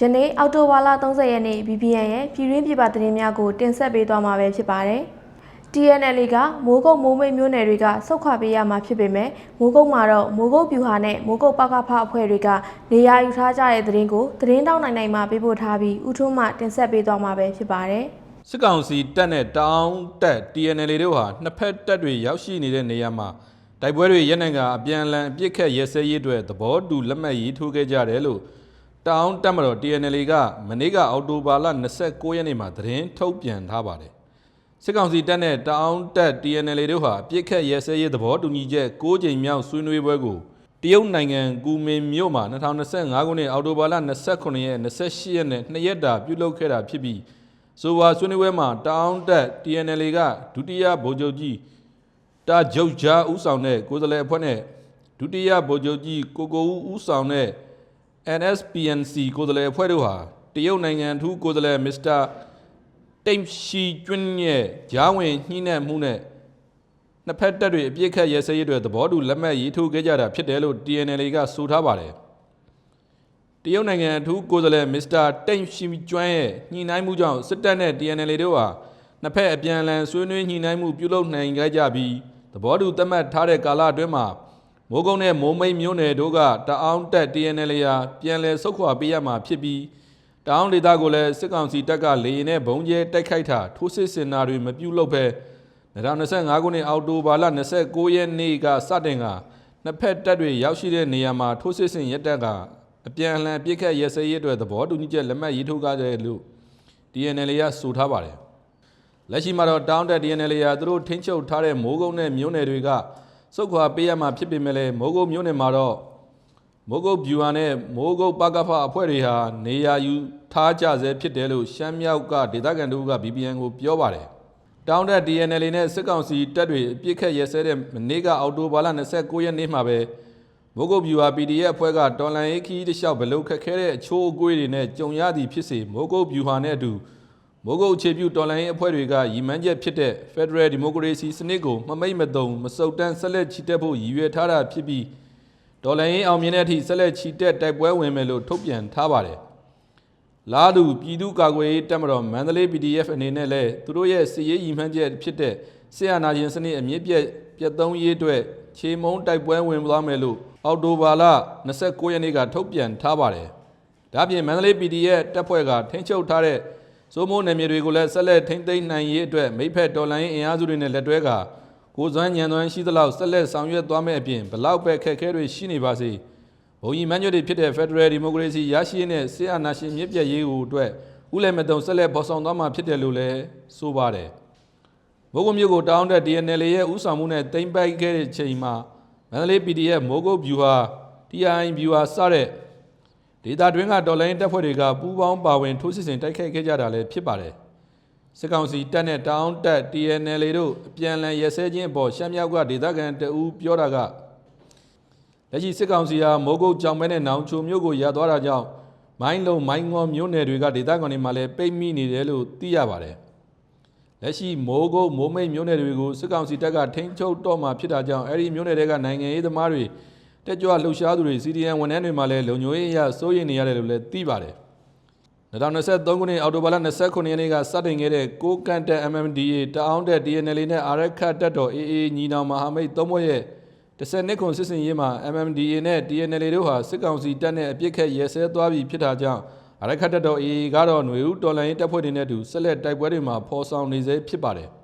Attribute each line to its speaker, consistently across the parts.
Speaker 1: ယနေ့အောက်တိုဘာလ30ရက်နေ့ BBN ရဲ့ပြည်တွင်းပြည်ပသတင်းများကိုတင်ဆက်ပေးသွားမှာပဲဖြစ်ပါတယ်။ TNL ကမိုးကုတ်မိုးမိတ်မျိုးနယ်တွေကစုတ်ခွာပေးရမှာဖြစ်ပေမဲ့မိုးကုတ်မှာတော့မိုးကုတ်ပြူဟာနဲ့မိုးကုတ်ပကဖအဖွဲ့တွေကနေရာယူထားကြတဲ့သတင်းကိုသတင်းတောက်နိုင်နိုင်မှပေးပို့ထားပြီးဥထုံးမှတင်ဆက်ပေးသွားမှာပဲဖြစ်ပါတယ်။
Speaker 2: စစ်ကောင်စီတပ်နဲ့တောင်းတက် TNL တို့ဟာနှစ်ဖက်တပ်တွေရောက်ရှိနေတဲ့နေရာမှာတိုက်ပွဲတွေရက်နိုင်ကအပြန်အလှန်အပြစ်ခတ်ရဲစဲရေးအတွက်သဘောတူလက်မှတ်ရေးထိုးခဲ့ကြတယ်လို့ တောင်းတက်မတော် TNL ကမနေ့ကအောက်တိုဘာလ29ရက်နေ့မှာသတင်းထုတ်ပြန်ထားပါတယ်စစ်ကောင်စီတပ်နဲ့တောင်းတက် TNL တို့ဟာအပြစ်ခတ်ရဲစဲရေးသဘောတူညီချက်6ကြိမ်မြောက်ဆွေးနွေးပွဲကိုတရုတ်နိုင်ငံကူမင်မြို့မှာ2025ခုနှစ်အောက်တိုဘာလ29ရက်28ရက်နဲ့2ရက်တာပြုလုပ်ခဲ့တာဖြစ်ပြီးဆိုဝါဆွေးနွေးပွဲမှာတောင်းတက် TNL ကဒုတိယဗိုလ်ချုပ်ကြီးတာဂျုတ်ဂျာဦးဆောင်တဲ့ကိုယ်စားလှယ်အဖွဲ့နဲ့ဒုတိယဗိုလ်ချုပ်ကြီးကိုကိုဦးဦးဆောင်တဲ့ NSPNC ကိုယ်စားလှယ်အဖွဲ့တို့ဟာတရုတ်နိုင်ငံထူးကိုယ်စားလှယ်မစ္စတာတိမ်ရှီကျွန်းရဲ့ဂျားဝင်ညှိနှံမှုနဲ့နှစ်ဖက်တပ်တွေအပြစ်ခတ်ရဲစဲရေးတွေသဘောတူလက်မှတ်ရေးထိုးခဲ့ကြတာဖြစ်တယ်လို့ TNL ကဆိုထားပါတယ်တရုတ်နိုင်ငံအထူးကိုယ်စားလှယ်မစ္စတာတိန့်ရှီကျွမ်းရဲ့ညှိနှိုင်းမှုကြောင့်စစ်တပ်နဲ့ TNL တို့ဟာနှစ်ဖက်အပြန်အလှန်ဆွေးနွေးညှိနှိုင်းမှုပြုလုပ်နိုင်ခဲ့ကြပြီးသဘောတူသတ်မှတ်ထားတဲ့ကာလအတွင်းမှာ မိုးကုတ်နဲ့မိုးမိတ်မြို့နယ်တို့ကတအောင်းတက် TNL ရာပြန်လည်ဆုတ်ခွာပေးရမှာဖြစ်ပြီးတအောင်းဒေသကိုလည်းစစ်ကောင်စီတပ်ကလေရင်နဲ့ဘုံကျဲတိုက်ခိုက်တာထိုးစစ်ဆင်တာတွေမပြုလုပ်ဘဲ2025ခုနှစ်အောက်တိုဘာလ29ရက်နေ့ကစတင်ကနှစ်ဖက်တပ်တွေရောက်ရှိတဲ့နေရာမှာထိုးစစ်ဆင်ရက်တက်ကအပြန်အလှန်ပြစ်ခတ်ရဲစဲရေးအတွက်သဘောတူညီချက်လက်မှတ်ရေးထိုးကြတယ်လို့ DNL ရဆိုထားပါတယ်။လက်ရှိမှာတော့တောင်းတက် DNL ရသူတို့ထိန်းချုပ်ထားတဲ့မိုးကုတ်နဲ့မြို့နယ်တွေက စုတ်ခွာပေးရမှာဖြစ်ပေမဲ့လည်းမိုးကုတ်မြို့နယ်မှာတော့မိုးကုတ်ဗျူဟာနဲ့မိုးကုတ်ပကဖအဖွဲ့တွေဟာနေရာယူထားကြဆဲဖြစ်တယ်လို့ရှမ်းမြောက်ကဒေသခံတို့က BBN ကိုပြောပါတယ်။တောင်းတက် DNL နဲ့စစ်ကောင်စီတပ်တွေအပြစ်ခတ်ရဲစဲတဲ့မနေ့ကအောက်တိုဘာလ29ရက်နေ့မှာပဲမိုးကုတ်ဗျူဟာ PDF အဖွဲ့ကတော်လန်ရေးခီးတလျှောက်ဘလို့ခက်ခဲတဲ့အချိုးအကွေးတွေနဲ့ကြုံရသည်ဖြစ်စေမိုးကုတ်ဗျူဟာနဲ့အတူ မိုးကုတ်အခြေပြုတော်လန်ရေးအဖွဲ့တွေကရည်မှန်းချက်ဖြစ်တဲ့ Federal Democracy စနစ်ကိုမမိတ်မတုံမစုတ်တန်းဆက်လက်ချီတက်ဖို့ရည်ရွယ်ထားတာဖြစ်ပြီးတော်လန်ရေးအောင်မြင်တဲ့အထိဆက်လက်ချီတက်တိုက်ပွဲဝင်မယ်လို့ထုတ်ပြန်ထားပါတယ်။လာဒူပြည်သူ့ကာကွယ်ရေးတပ်မတော်မန္တလေး PDF အနေနဲ့လည်းသူတို့ရဲ့စစ်ရေးရည်မှန်းချက်ဖြစ်တဲ့ဆရာနာရှင်စနစ်အမြင့်ပြည့်ပြတ်သုံးရေးအတွက်ခြေမုံတိုက်ပွဲဝင်သွားမယ်လို့အောက်တိုဘာလ29ရက်နေ့ကထုတ်ပြန်ထားပါတယ်။ဒါ့အပြင်မန္တလေး PDF တပ်ဖွဲ့ကထိန်းချုပ်ထားတဲ့ စိုးမိုးနယ်မြေတွေကိုလည်းဆက်လက်ထိန်းသိမ်းနိုင်ရေးအတွက်မိဖက်တော်လိုင်းအင်အားစုတွေနဲ့လက်တွဲကကိုစွမ်းညံသွမ်းရှိသလောက်ဆက်လက်ဆောင်ရွက်သွားမယ့်အပြင်ဘလောက်ပဲခက်ခဲတွေရှိနေပါစေဘုံကြီးမန်းညွတ်တွေဖြစ်တဲ့ Federal Democracy ရရှိရေးနဲ့ဆရာနာရှင်မြစ်ပြတ်ရေးကိုအတွက်ဥလည်းမတုံဆက်လက်ပေါ်ဆောင်သွားမှာဖြစ်တယ်လို့လည်းဆိုပါတယ်။မိုးကုတ်မြို့ကိုတောင်းတဲ့ DNL ရဲ့ဥဆောင်မှုနဲ့တင်ပိုက်ခဲ့တဲ့ချိန်မှာမန္တလေး PDF မိုးကုတ်ဗျူဟာ TI ဗျူဟာစတဲ့ ဒေတာတွင်းကတော်လိုင်းတပ်ဖွဲ့တွေကပူးပေါင်းပါဝင်ထိုးစစ်ဆင်တိုက်ခိုက်ခဲ့ကြတာလည်းဖြစ်ပါတယ်။စစ်ကောင်စီတပ်နဲ့တောင်းတက် TNL တို့အပြန်အလှန်ရဲစဲခြင်းအပေါ်ရှမ်းမြောက်ကဒေသခံတအူးပြောတာကလက်ရှိစစ်ကောင်စီဟာမိုးကုတ်ကြောင်မဲနဲ့နောင်ချိုမြို့ကိုရသွားတာကြောင့်မိုင်းလုံးမိုင်းငေါမြို့နယ်တွေကဒေသခံတွေမှလည်းပိတ်မိနေတယ်လို့သိရပါတယ်။လက်ရှိမိုးကုတ်မိုးမိတ်မြို့နယ်တွေကိုစစ်ကောင်စီတပ်ကထိန်းချုပ်တော့မှဖြစ်တာကြောင့်အဲ့ဒီမြို့နယ်တွေကနိုင်ငံရေးသမားတွေ တက်ကြွလှုပ်ရှားသူတွေ CDN ဝန်ထမ်းတွေမှလည်းလုံခြုံရေးအရစိုးရိမ်နေရတယ်လို့လည်းသိပါတယ်။2023ခုနှစ်အောက်တိုဘာလ29ရက်နေ့ကစတင်ခဲ့တဲ့ကိုကန့်တက် MMDA တအောင်းတက် DNL နဲ့အာရခတ်တက်တော် AA ညီနောင်မဟာမိတ်သုံးဘွဲ့ရဲ့တစ်ဆက်နှစ်ခွန်စစ်စင်ရေးမှာ MMDA နဲ့ DNL တို့ဟာစစ်ကောင်စီတပ်နဲ့အပြစ်ခတ်ရဲစဲသွားပြီဖြစ်တာကြောင့်အာရခတ်တက်တော် AA ကတော့ຫນွေဦးတော်လိုင်းရေးတပ်ဖွဲ့တွေနဲ့အတူဆက်လက်တိုက်ပွဲတွေမှာဖော်ဆောင်နေစေဖြစ်ပါတယ်။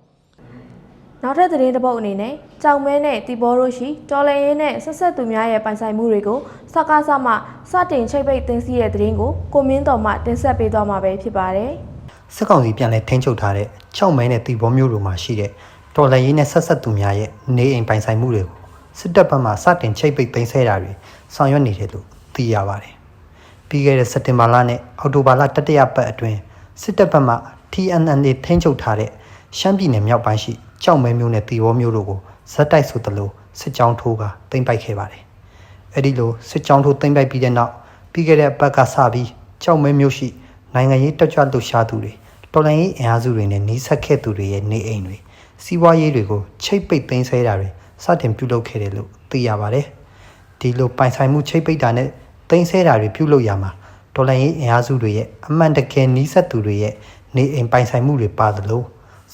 Speaker 1: နောက်ထပ်သတင်းတစ်ပုဒ်အနေနဲ့ကြောင်မဲနဲ့တီဘောတို့ရှိတော်လန်ရေးနဲ့ဆက်ဆက်သူများရဲ့ပိုင်ဆိုင်မှုတွေကိုစကားစမှစတင်ချိတ်ပိတ်သိမ်းဆည်းတဲ့သတင်းကိုကိုမင်းတော်မှတင်ဆက်ပေးသွားမှာပဲဖြစ်ပါတယ်။
Speaker 3: စစ်ကောင်စီပြန်လည်ထိန်းချုပ်ထားတဲ့ကြောက်မဲနဲ့တီဘောမျိုးတို့မှာရှိတဲ့တော်လှန်ရေးနဲ့ဆက်ဆက်သူများရဲ့နေအိမ်ပိုင်ဆိုင်မှုတွေကိုစစ်တပ်ဘက်မှစတင်ချိတ်ပိတ်သိမ်းဆည်းတာတွေဆောင်ရွက်နေတယ်လို့သိရပါတယ်။ပြီးခဲ့တဲ့စက်တင်ဘာလနဲ့အောက်တိုဘာလတတိယပတ်အတွင်းစစ်တပ်ဘက်မှ TNN ထိန်းချုပ်ထားတဲ့ရှမ်းပြည်နယ်မြောက်ပိုင်းရှိ ကြောက်မဲမျိုးနဲ့တီဘောမျိုးတို့ကိုဇက်တိုက်ဆိုသလိုစစ်ကြောင်းထိုးကသိမ်းပိုက်ခဲ့ပါတယ်။အဲဒီလိုစစ်ကြောင်းထိုးသိမ်းပိုက်ပြီးတဲ့နောက်ပြီးခဲ့တဲ့အပတ်ကစပြီးကြောက်မဲမျိုးရှိနိုင်ငံရေးတက်ကြွလှုပ်ရှားသူတွေတော်လှန်ရေးအင်အားစုတွေနဲ့နှီးဆက်ခဲ့သူတွေရဲ့နေအိမ်တွေစီးပွားရေးတွေကိုချိတ်ပိတ်သိမ်းဆဲတာတွေစတင်ပြုလုပ်ခဲ့တယ်လို့သိရပါတယ်။ဒီလိုပိုင်ဆိုင်မှုချိတ်ပိတ်တာနဲ့သိမ်းဆဲတာတွေပြုလုပ်ရမှာဒေါ်လာရေးအင်အားစုတွေရဲ့အမှန်တကယ်နီးစပ်သူတွေရဲ့နေအိမ်ပိုင်ဆိုင်မှုတွေပါသလို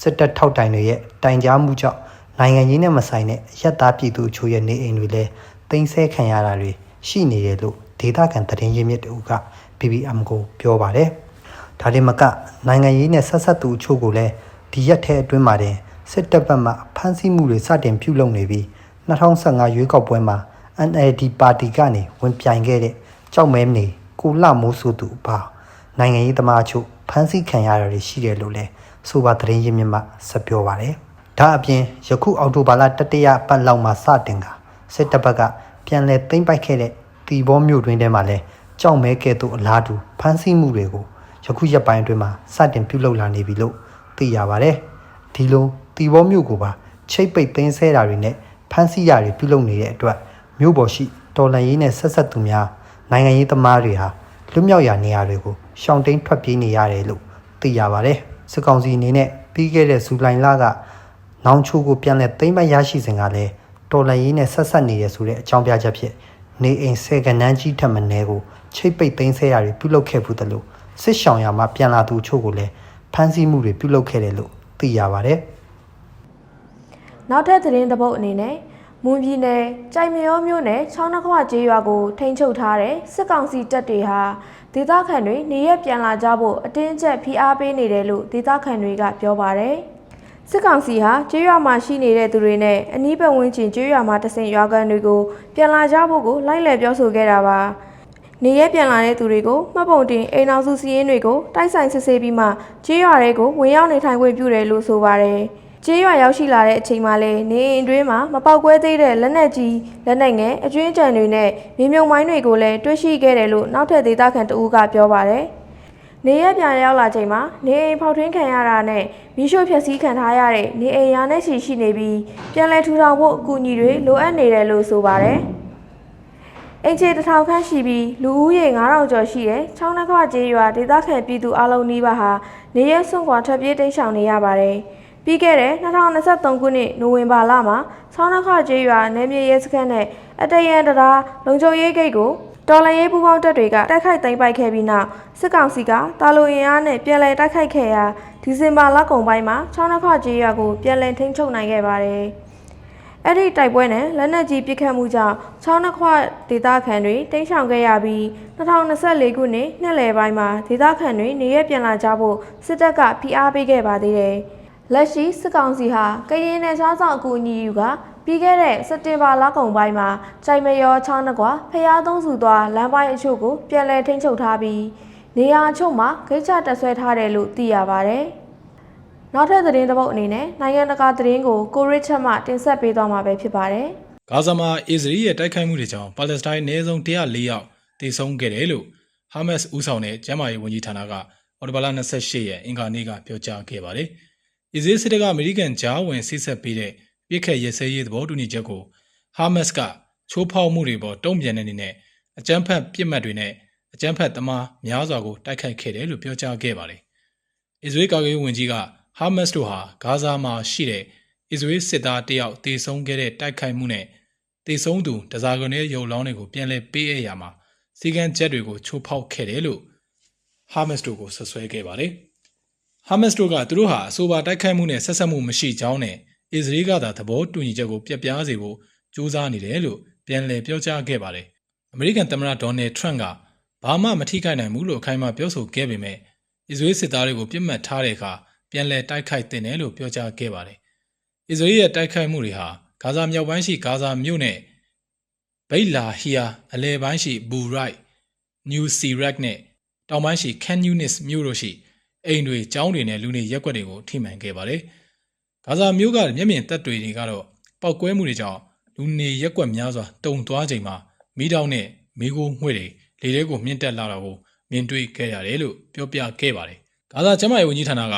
Speaker 3: စစ်တပ်ထောက်တိုင်တွေရဲ့တိုင်ကြားမှုကြောင့်နိုင်ငံရေးနဲ့မဆိုင်တဲ့အယက်သားပြည်သူအချို့ရဲ့နေအိမ်တွေလည်းတင်ဆက်ခံရတာတွေရှိနေတယ်လို့ဒေသခံသတင်းရင်းမြစ်တူက BBM ကိုပြောပါတယ်။ဒါတင်မကနိုင်ငံရေးနဲ့ဆက်ဆက်သူအချို့ကိုလည်းဒီရက်ထဲအတွင်းမှာတင်စစ်တပ်ဘက်မှဖမ်းဆီးမှုတွေစတင်ပြုလုပ်နေပြီး2015ရွေးကောက်ပွဲမှာ NLD ပါတီကနေဝင်ပြိုင်ခဲ့တဲ့ကြောက်မဲနေကိုလမိုးဆိုသူအပါနိုင်ငံရေးသမားအချို့ဖမ်းဆီးခံရတာတွေရှိတယ်လို့လည်း ဆိုပါသတင်းရင်းမြစ်မှဆက်ပြောပါတယ်။ဒါအပြင်ယခုအောက်တိုဘာလတတိယပတ်လောက်မှာစတင်ကစစ်တပ်ဘက်ကပြန်လည်သိမ်းပိုက်ခဲ့တဲ့တီဘောမြို့တွင်ထဲမှာလည်းကြောက်မဲကဲ့သို့အလားတူဖမ်းဆီးမှုတွေကိုယခုရက်ပိုင်းအတွင်းမှာစတင်ပြုလုပ်လာနေပြီလို့သိရပါတယ်။ဒီလိုတီဘောမြို့ကိုပါချိတ်ပိတ်သိမ်းဆဲတာတွေနဲ့ဖမ်းဆီးရတွေပြုလုပ်နေတဲ့အတွက်မြို့ပေါ်ရှိတော်လန်ရေးနဲ့ဆက်ဆက်သူများနိုင်ငံရေးသမားတွေဟာလွတ်မြောက်ရာနေရာတွေကိုရှောင်တိန်ထွက်ပြေးနေရတယ်လို့သိရပါတယ်။ စစ်ကောင်စီအနေနဲ့ပြီးခဲ့တဲ့ဇူလိုင်လကနောင်ချိုကိုပြန်လည်သိမ်းပိုက်ရရှိစဉ်ကလည်းတော်လန်ရေးနဲ့ဆက်ဆက်နေရဆိုတဲ့အကြောင်းပြချက်ဖြစ်နေအိမ်ဆယ်ကနန်းကြီးထက်မနည်းကိုချိတ်ပိတ်သိမ်းဆဲရာတွေပြုလုပ်ခဲ့ဘူးတလို့စစ်ရှောင်ရမှာပြန်လာသူအချို့ကိုလည်းဖမ်းဆီးမှုတွေပြုလုပ်ခဲ့တယ်လို့သိရပါတယ်။
Speaker 1: နောက်ထပ်သတင်းတစ်ပုဒ်အနေနဲ့ မွန်ပြည်နယ်ကြိုင်မရောမြို့နယ်ချောင်းနှခွကျေးရွာကိုထိန်းချုပ်ထားတဲ့စစ်ကောင်စီတပ်တွေဟာဒေသခံတွေနေရက်ပြန်လာကြဖို့အတင်းအကျပ်ဖိအားပေးနေတယ်လို့ဒေသခံတွေကပြောပါတယ်။စစ်ကောင်စီဟာကျေးရွာမှာရှိနေတဲ့သူတွေနဲ့အနီးပတ်ဝန်းကျင်ကျေးရွာမှာတဆင်ရွာကန်တွေကိုပြန်လာကြဖို့ကိုလိုက်လံပြောဆိုခဲ့တာပါ။နေရက်ပြန်လာတဲ့သူတွေကိုမှတ်ပုံတင်အိမ်အောင်စုစည်းရင်းတွေကိုတိုက်ဆိုင်စစ်ဆေးပြီးမှကျေးရွာတွေကိုဝင်ရောက်နေထိုင်ခွင့်ပြုတယ်လို့ဆိုပါတယ်။ ကျေးရွာရောက်ရှိလာတဲ့အချိန်မှာလဲနေအိမ်အတွင်းမှာမပေါက်ကွဲသေးတဲ့လက်နက်ကြီးလက်နက်ငယ်အကျွင်းကြံတွေနဲ့မြေမြုံမိုင်းတွေကိုလည်းတွေ့ရှိခဲ့တယ်လို့နောက်ထပ်ဒေသခံတဦးကပြောပါတယ်။နေရက်ပြန်ရောက်လာချိန်မှာနေအိမ်ဖောက်ထွင်းခံရတာနဲ့မိရှို့ဖျက်ဆီးခံထားရတဲ့နေအိမ်ရာနဲ့ရှိရှိနေပြီးပြန်လည်ထူထောင်ဖို့အကူအညီတွေလိုအပ်နေတယ်လို့ဆိုပါတယ်။အင်ချေတစ်ထောင်ခန့်ရှိပြီးလူဦးရေ9000ကျော်ရှိတဲ့ချောင်းနှခွကျေးရွာဒေသခံပြည်သူအလုံးနီးပါးဟာနေရက်စွန့်ခွာထွက်ပြေးတိမ်းရှောင်နေရပါတယ်။ ပြီးခဲ့တဲ့2023ခုနှစ်နိုဝင်ဘာလမှာချောင်းနှခွကျေးရွာနယ်မြေရဲစခန်းနဲ့အတရန်တရာလုံခြုံရေးဂိတ်ကိုတော်လန်ရေးပူးပေါင်းတပ်တွေကတိုက်ခိုက်သိမ်းပိုက်ခဲ့ပြီးနောက်စစ်ကောင်စီကတာလိုအင်အားနဲ့ပြန်လည်တိုက်ခိုက်ခဲ့ရာဒီဇင်ဘာလကုန်ပိုင်းမှာချောင်းနှခွကျေးရွာကိုပြန်လည်ထိန်းချုပ်နိုင်ခဲ့ပါတယ်။အဲ့ဒီတိုက်ပွဲနဲ့လက်နက်ကြီးပစ်ခတ်မှုကြောင့်ချောင်းနှခွဒေသခံတွေတိမ်းရှောင်ခဲ့ရပြီး2024ခုနှစ်နှစ်လယ်ပိုင်းမှာဒေသခံတွေနေရပြန်လာကြဖို့စစ်တပ်ကဖိအားပေးခဲ့ပါသေးတယ်။ လက်ရှိစစ်ကောင်စီဟာကရင်နယ်ခြားဆောင်အကူအညီယူကပြီးခဲ့တဲ့စက်တင်ဘာလကုန်ပိုင်းမှာကြိုင်မရောချောင်းနှကွာဖျားသုံးစုသွားလမ်းပိုင်းအချို့ကိုပြန်လည်ထိန်းချုပ်ထားပြီးနေရာအချို့မှာဂိတ်ချတက်ဆွဲထားတယ်လို့သိရပါဗျ။နောက်ထပ်သတင်းတစ်ပုဒ်အနေနဲ့နိုင်ငံတကာသတင်းကိုကိုရစ်ချက်မှတင်ဆက်ပေးသွားမှာပဲဖြစ်ပါတယ်။
Speaker 4: ဂါဇာမှာအစ္စရေးရဲ့တိုက်ခိုက်မှုတွေကြောင့်ပါလက်စတိုင်းအနည်းဆုံး104ယောက်သေဆုံးခဲ့တယ်လို့ဟာမတ်စ်ဦးဆောင်တဲ့ကျန်းမာရေးဝန်ကြီးဌာနကအော်တိုဘာလ28ရက်အင်္ဂါနေ့ကပြောကြားခဲ့ပါတယ်။ အစ္စရေးစစ်တပ်ကအမေရိကန်ဂျားဝင်ဆိတ်ဆက်ပေးတဲ့ပြစ်ခတ်ရဲစဲရေးသဘောတူညီချက်ကိုဟာမတ်စ်ကချိုးဖောက်မှုတွေပေါ်တုံ့ပြန်တဲ့အနေနဲ့အကြမ်းဖက်ပြစ်မှတ်တွေနဲ့အကြမ်းဖက်သမားများစွာကိုတိုက်ခိုက်ခဲ့တယ်လို့ပြောကြားခဲ့ပါတယ်။အစ္စရေးကာကွယ်ရေးဝန်ကြီးကဟာမတ်စ်တို့ဟာဂါဇာမှာရှိတဲ့အစ္စရေးစစ်သားတယောက်တေဆုံးခဲ့တဲ့တိုက်ခိုက်မှုနဲ့တေဆုံးသူဒဇာဂွန်ရဲ့ရုပ်လောင်းတွေကိုပြန်လည်ပေးအပ်ရမှာစီကံချက်တွေကိုချိုးဖောက်ခဲ့တယ်လို့ဟာမတ်စ်တို့ကိုဆွဆွဲခဲ့ပါတယ်။ ဟာမတ်စ်တို့ကသူတို့ဟာအဆိုပါတိုက်ခိုက်မှုနဲ့ဆက်ဆက်မှုမရှိကြောင်းနဲ့အစ္စရေးကသာသဘောတူညီချက်ကိုပြက်ပြားစေဖို့ကြိုးစားနေတယ်လို့ပြန်လည်ပြောကြားခဲ့ပါတယ်။အမေရိကန်သမ္မတဒေါ်နယ်ထရန့်ကဘာမှမထိခိုက်နိုင်ဘူးလို့အခိုင်အမာပြောဆိုခဲ့ပေမဲ့အစ္စရေးစစ်သားတွေကိုပြစ်မှတ်ထားတဲ့အခါပြန်လည်တိုက်ခိုက်တင်တယ်လို့ပြောကြားခဲ့ပါတယ်။အစ္စရေးရဲ့တိုက်ခိုက်မှုတွေဟာဂါဇာမြောက်ပိုင်းရှိဂါဇာမြို့နဲ့ဘိတ်လာဟီယာအလဲပိုင်းရှိဘူရိုက်နျူစီရက်နဲ့တောင်ပိုင်းရှိခန်ယူနစ်မြို့တို့ရှိ အိမ်တွေကျောင်းတွေနဲ့လူနေရက်ွက်တွေကိုထိမှန်ခဲ့ပါတယ်။ဂါဇာမြို့ကမျက်မြင်သက်တွေတွေကတော့ပောက်ကွဲမှုတွေကြောင့်လူနေရက်ွက်များစွာတုံသွားချိန်မှာမိတောင်းနဲ့မိโกငွေ့တွေလေထဲကိုမြင့်တက်လာတာကိုမြင်တွေ့ခဲ့ရတယ်လို့ပြောပြခဲ့ပါတယ်။ဂါဇာကျမ်းမာရေးဝန်ကြီးဌာနက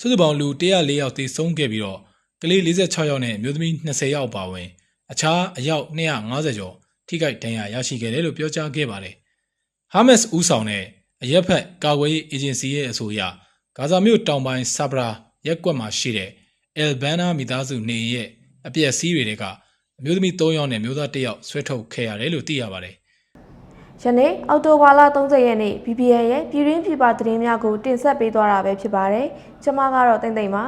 Speaker 4: စုစုပေါင်းလူ104ယောက်သေဆုံးခဲ့ပြီးတော့ကလေး46ယောက်နဲ့မျိုးသမီး20ယောက်ပါဝင်အခြားအယောက်250ကျော်ထိခိုက်ဒဏ်ရာရရှိခဲ့တယ်လို့ပြောကြားခဲ့ပါတယ်။ဟာမတ်စ်ဦးဆောင်တဲ့ အရက်ဖက်ကာကွယ်ရေးအေဂျင်စီရဲ့အဆိုအရဂါဇာမြို့တောင်ပိုင်းဆာဘရာရက်ကွက်မှာရှိတဲ့အယ်ဘန်နာမိသားစုနေအိမ်ရဲ့အပျက်စီးတွေကအမျိုးသမီး3ယောက်နဲ့မျိုးသား1ယောက်ဆွဲထုတ်ခဲ့ရတယ်လို့သိရပါတယ်
Speaker 1: ယနေ့အောက်တိုဘာလ30ရက်နေ့ BBN ရဲ့ပြည်တွင်းပြည်ပသတင်းများကိုတင်ဆက်ပေးသွားတာပဲဖြစ်ပါတယ်။ကျွန်မကတော့တိမ့်တိမ့်ပါ